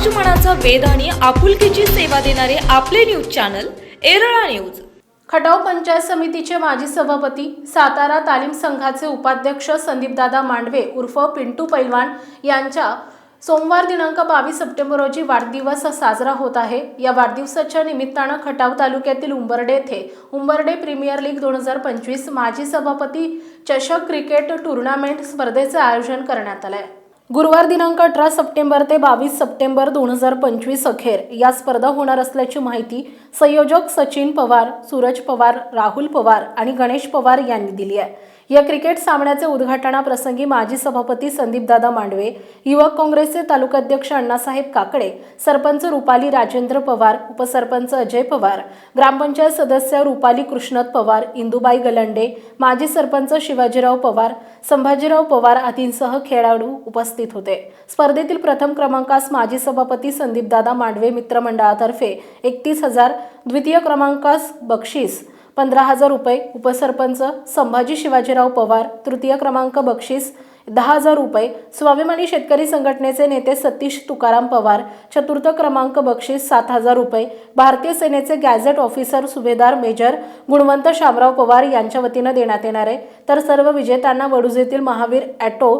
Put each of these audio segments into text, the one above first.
समाज मनाचा वेध आणि आपुलकीची सेवा देणारे आपले news channel Erala news. Khatav panchayat समितीचे माजी सभापती सातारा तालीम संघाचे उपाध्यक्ष संदीपदादा मांडवे उर्फ पिंटू पैलवान यांच्या सोमवार दिनांक बावीस सप्टेंबर रोजी वाढदिवस साजरा होत आहे. या वाढदिवसाच्या निमित्तानं खटाव तालुक्यातील उंबर्डे येथे उंबर्डे प्रीमियर लीग दोन हजार पंचवीस माजी सभापती चषक क्रिकेट टुर्नामेंट स्पर्धेचे आयोजन करण्यात आलं आहे गुरुवार दिनांक अठरा सप्टेंबर ते बावीस सप्टेंबर दोन हजार पंचवीस अखेर या स्पर्धा होणार असल्याची माहिती संयोजक सचिन पवार सूरज पवार राहुल पवार आणि गणेश पवार यांनी दिली आहे. या क्रिकेट सामन्याचे उद्घाटनाप्रसंगी माजी सभापती संदीपदादा मांडवे युवक काँग्रेसचे तालुकाध्यक्ष अण्णासाहेब काकडे सरपंच रुपाली राजेंद्र पवार उपसरपंच अजय पवार ग्रामपंचायत सदस्य रुपाली कृष्णत पवार इंदुबाई गलंडे माजी सरपंच शिवाजीराव पवार संभाजीराव पवार आदींसह खेळाडू उपस्थित होते. स्पर्धेतील प्रथम क्रमांकास माजी सभापती संदीपदादा मांडवे मित्रमंडळातर्फे एकतीस हजार द्वितीय क्रमांकास बक्षीस पंधरा हजार रुपये उपसरपंच संभाजी शिवाजीराव पवार तृतीय क्रमांक बक्षीस दहा हजार रुपये स्वाभिमानी शेतकरी संघटनेचे नेते सतीश तुकाराम पवार चतुर्थ क्रमांक बक्षीस सात हजार रुपये भारतीय सेनेचे gazette officer subedar major Gunwant Shamrao Pawar यांच्या वतीनं देण्यात येणार आहे. तर सर्व विजेत्यांना वडूजेतील महावीर ॲटो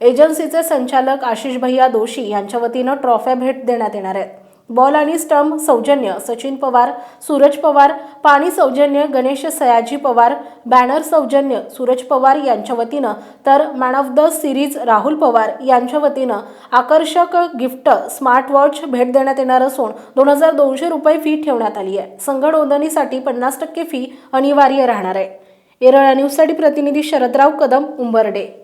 एजन्सीचे संचालक आशिष भैया दोशी यांच्या वतीनं ट्रॉफ्या भेट देण्यात येणार आहेत. बॉल आणि स्टंप सौजन्य सचिन पवार सूरज पवार पाणी सौजन्य गणेश सयाजी पवार बॅनर सौजन्य सूरज पवार यांच्या वतीनं तर man of the series Rahul Pawar यांच्या वतीनं आकर्षक गिफ्ट स्मार्ट वॉच भेट देण्यात येणार असून दोन हजार दोनशे रुपये फी ठेवण्यात आली आहे. संघ नोंदणीसाठी पन्नास टक्के फी अनिवार्य राहणार आहे. एरळा न्यूजसाठी प्रतिनिधी शरदराव कदम उंबर्डे.